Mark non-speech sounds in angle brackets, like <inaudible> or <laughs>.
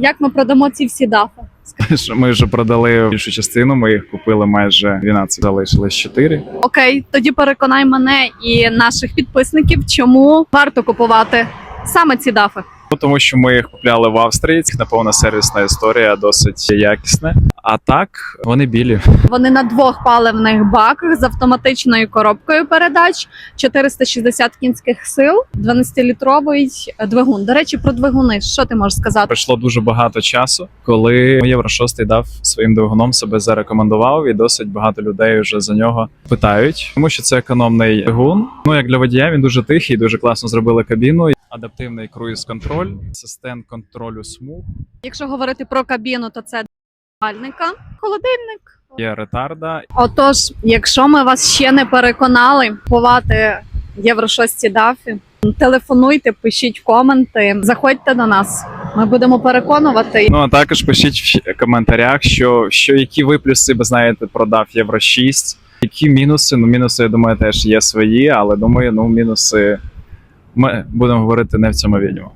Як ми продамо ці всі дафи? <laughs> Що Ми вже продали більшу частину. Ми їх купили майже 12, залишилось 4. Окей, тоді переконай мене і наших підписників, чому варто купувати саме ці дафи. Ну, Тому що ми їх купляли в Австрії. Це наповна сервісна історія, досить якісна. А так вони білі. Вони на двох паливних баках з автоматичною коробкою передач, 460 кінських сил, 12-літровий двигун. До речі, про двигуни. Що ти можеш сказати? Пройшло дуже багато часу, коли Євро 6 дав своїм двигуном себе зарекомендував, і досить багато людей вже за нього питають, тому що це економний двигун. Ну як для водія, він дуже тихий, дуже класно зробили кабіну. Адаптивний круїз-контроль, асистент контролю смуг, Якщо говорити про кабіну, то це холодильник. є ретарда. Отож, якщо ми вас ще не переконали купувати Євро 6 дафі, телефонуйте, пишіть коменти, заходьте до нас. Ми будемо переконувати. Ну а також пишіть в коментарях, що, що які ви плюси ви знаєте про DAF Євро 6, які мінуси. Ну, мінуси, я думаю, теж є свої, але думаю, ну мінуси ми будемо говорити не в цьому відео.